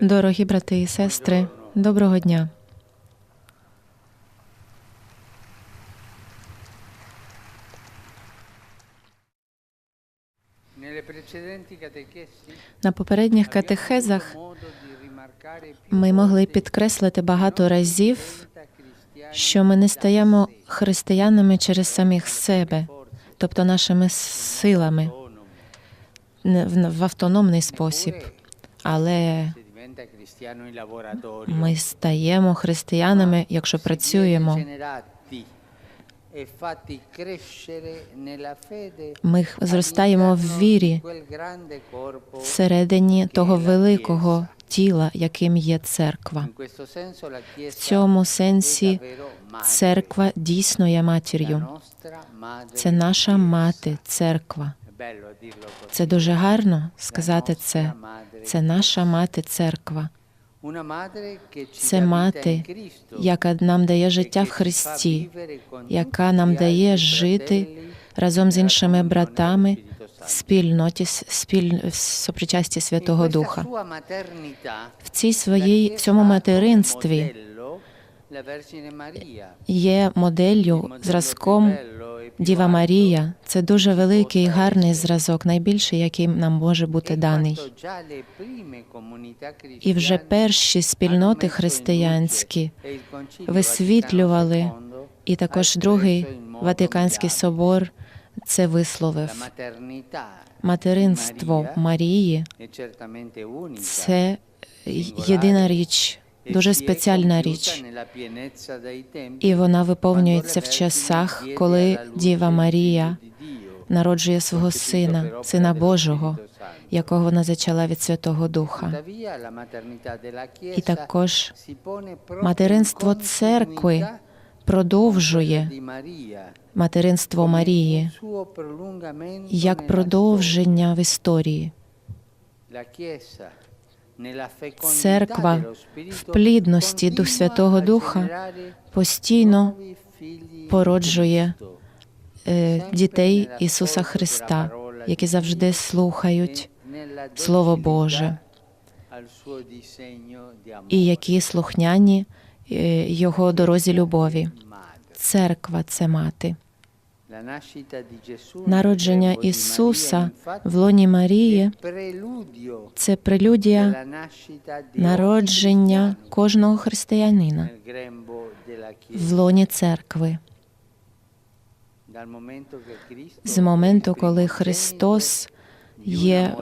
Дорогі брати і сестри, доброго дня. На попередніх катехезах ми могли підкреслити багато разів, що ми не стаємо християнами через самих себе, тобто нашими силами в автономний спосіб. Але ми стаємо християнами, якщо працюємо. e Ми зростаємо в вірі всередині того великого тіла, яким є церква. В цьому сенсі церква дійсно є матір'ю. Це наша мати, церква. Це дуже гарно сказати це. Це наша мати церква. Це мати, яка нам дає життя в Христі, яка нам дає жити разом з іншими братами в спільноті, спіль, в сопричасті Святого Духа. В цій своїй в цьому материнстві є моделлю, зразком Діва Марія. Це дуже великий і гарний зразок, найбільший, який нам може бути даний. І вже перші спільноти християнські e висвітлювали, і також другий Ватиканський собор це висловив. Материнство Марії це єдина річ, дуже спеціальна річ. І вона виповнюється в часах, коли Діва Марія народжує свого сина, сина Божого, якого вона зачала від Святого Духа. І також материнство церкви продовжує материнство Марії як продовження в історії. Церква в плідності Дух Святого Духа постійно породжує е, дітей Ісуса Христа, які завжди слухають Слово Боже і які слухняні е, Його дорозі любові. Церква це мати. Народження Ісуса в лоні Марії це прелюдія народження кожного християнина в лоні церкви. З моменту, коли Христос є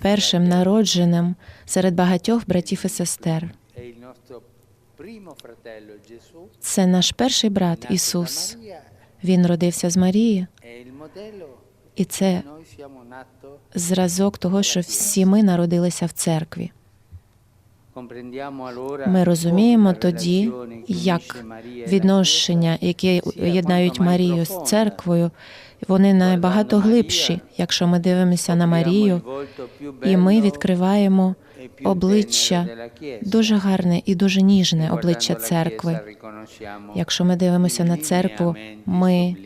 першим народженим серед багатьох братів і сестер. Це наш перший брат Ісус. Він родився з Марії, і це зразок того, що всі ми народилися в церкві. Ми розуміємо тоді, як відношення, які єднають Марію з церквою, вони набагато глибші, якщо ми дивимося на Марію, і ми відкриваємо обличчя дуже гарне і дуже ніжне обличчя церкви. Якщо ми дивимося на церкву, ми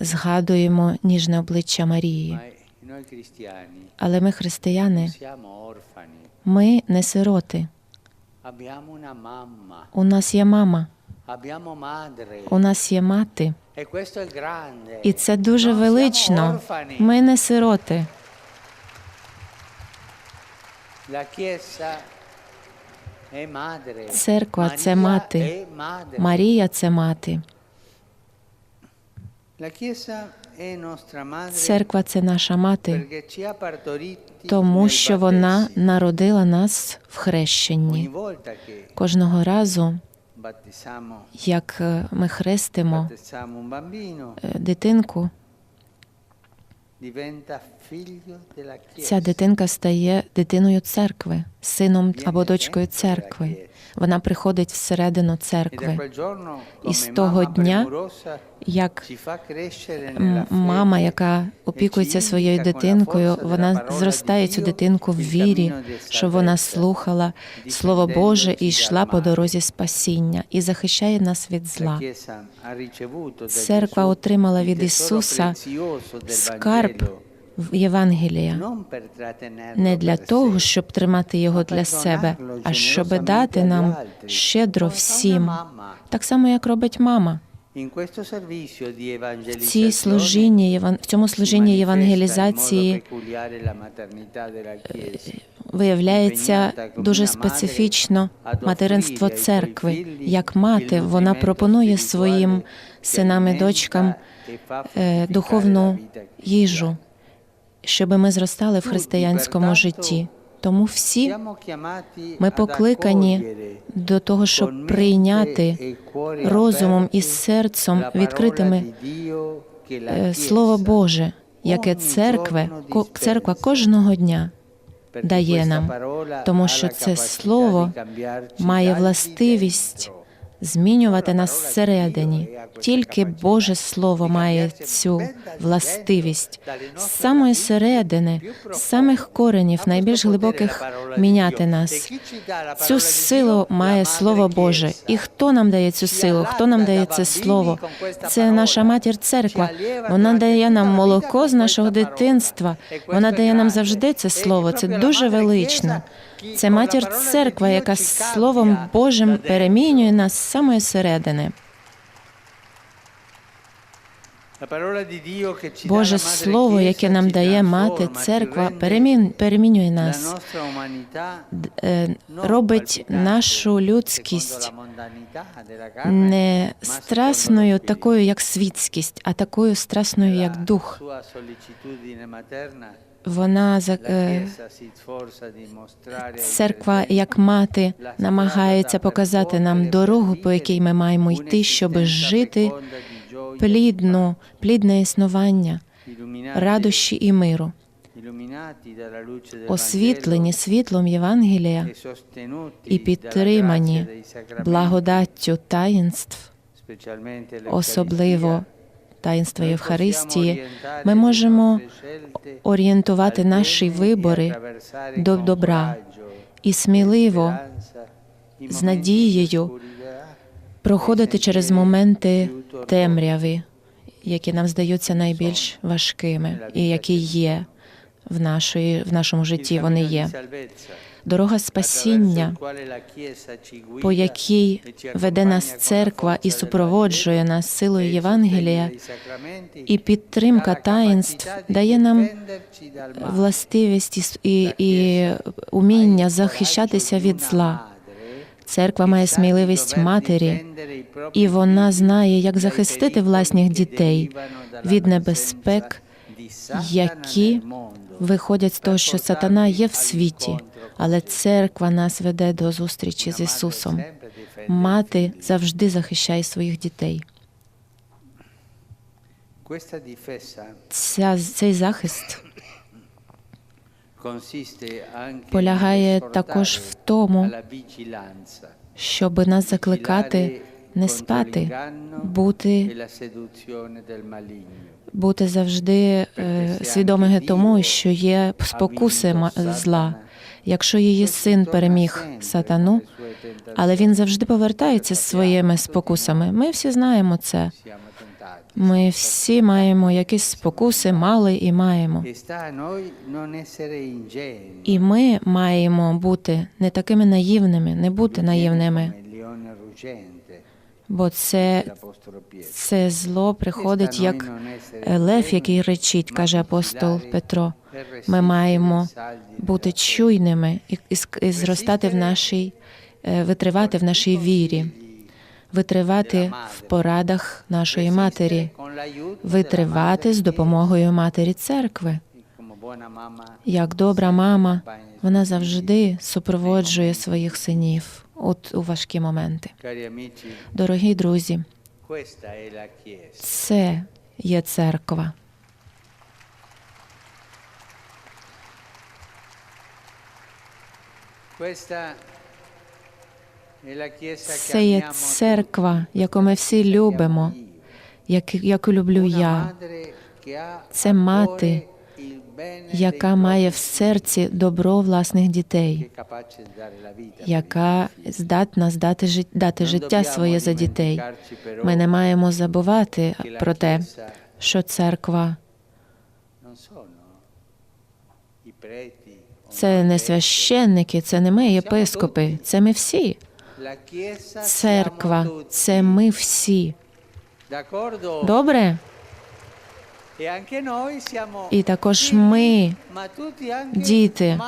згадуємо ніжне обличчя Марії. Але ми християни, ми не сироти. У нас є мама, у нас є мати. E. І це дуже велично. Ми не сироти. Церква це мати. Марія це мати. Церква це наша мати, тому що вона народила нас в хрещенні. Кожного разу, як е, ми хрестимо е, дитинку, ця дитинка стає дитиною церкви, сином або дочкою церкви. Вона приходить всередину церкви. І з того дня, Як мама, яка опікується своєю дитинкою, вона зростає цю дитинку в вірі, щоб вона слухала Слово Боже і йшла по дорозі спасіння і захищає нас від зла. Церква отримала від Ісуса скарб в Євангелія не для того, щоб тримати його для себе, а щоб дати нам щедро всім, так само як робить мама. В цій служінні в цьому служінні євангелізації Chiesa. виявляється дуже специфічно материнство церкви. Як мати, вона пропонує своїм синам і дочкам е, духовну їжу, щоб ми зростали в християнському житті. Тому всі ми покликані до того, щоб прийняти розумом і серцем відкритими е, Слово Боже, яке церква, церква кожного дня дає нам, тому що це слово має властивість змінювати нас зсередині. Тільки Боже Слово має цю властивість з самої середини, з самих коренів, найбільш глибоких міняти нас. Цю силу має Слово Боже. І хто нам дає цю силу? Хто нам дає це слово? Це наша матір церква. Вона дає нам молоко з нашого дитинства. Вона дає нам завжди це слово. Це дуже велично. Це матір церква, яка Словом Божим перемінює нас з самої середини. Боже Слово, яке нам дає мати церква, перемінює нас, е, робить нашу людськість не страсною, такою, як світськість, а такою страсною, як дух. Вона е, церква, як мати, намагається показати нам дорогу, по якій ми маємо йти, щоб жити плідну, плідне існування, радощі і миру, освітлені світлом Євангелія і підтримані благодаттю таїнств, особливо таїнства Євхаристії, ми можемо орієнтувати наші вибори до добра і сміливо, з надією проходити через моменти темряви, які нам здаються найбільш важкими, і які є в, нашої, в нашому житті. Вони є. Дорога спасіння, по якій веде нас церква і супроводжує нас силою Євангелія, і підтримка таїнств дає нам властивість і, і уміння захищатися від зла. Церква має сміливість матері, і вона знає, як захистити власних дітей від небезпек, які виходять з того, що сатана є в світі, але церква нас веде до зустрічі з Ісусом. Мати завжди захищає своїх дітей. Ця, цей захист полягає також в тому, щоб нас закликати не спати, бути, бути завжди е, свідомими тому, що є спокуси зла. Якщо її син переміг сатану, але він завжди повертається з своїми спокусами. Ми всі знаємо це. Ми всі маємо якісь спокуси, мали і маємо. І ми маємо бути не такими наївними, не бути наївними, бо це, це зло приходить як лев, який речить, каже апостол Петро. Ми маємо бути чуйними і, і, зростати в нашій, е, витривати в нашій вірі, витривати в порадах нашої матері, витривати з допомогою матері церкви. Як добра мама, вона завжди супроводжує своїх синів от у важкі моменти. Дорогі друзі, це є церква. Це є церква, яку ми всі любимо, як, яку люблю я. Це мати, яка має в серці добро власних дітей, яка здатна здати жит- дати життя своє за дітей. Ми не маємо забувати про те, що церква Це не священники, це не ми, єпископи, це ми всі. Церква це ми всі. Добре? І також ми, діти.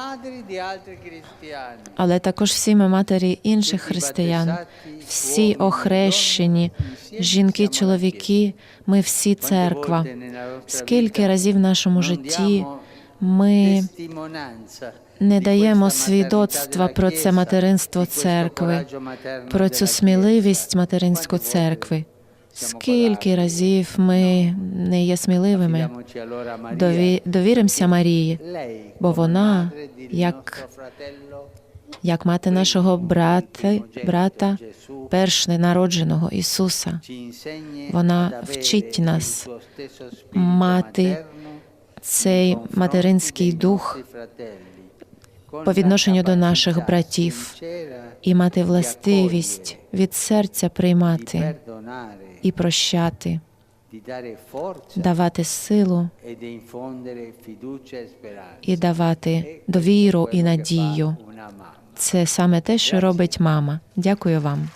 але також всі ми матері інших християн, всі охрещені, жінки, чоловіки, ми всі церква. Скільки разів в нашому житті ми не даємо свідоцтва про це материнство церкви, про цю сміливість Chiesa. материнську церкви. Скільки разів ми не є сміливими? Дові- Довіримося Марії, бо вона, як, як мати нашого брата, брата, Gesù, першонародженого Ісуса. Вона вчить нас мати цей материнський дух по відношенню до наших братів і мати властивість від серця приймати і прощати, давати силу e e і давати E довіру і надію. Це саме те, що робить мама. Дякую вам.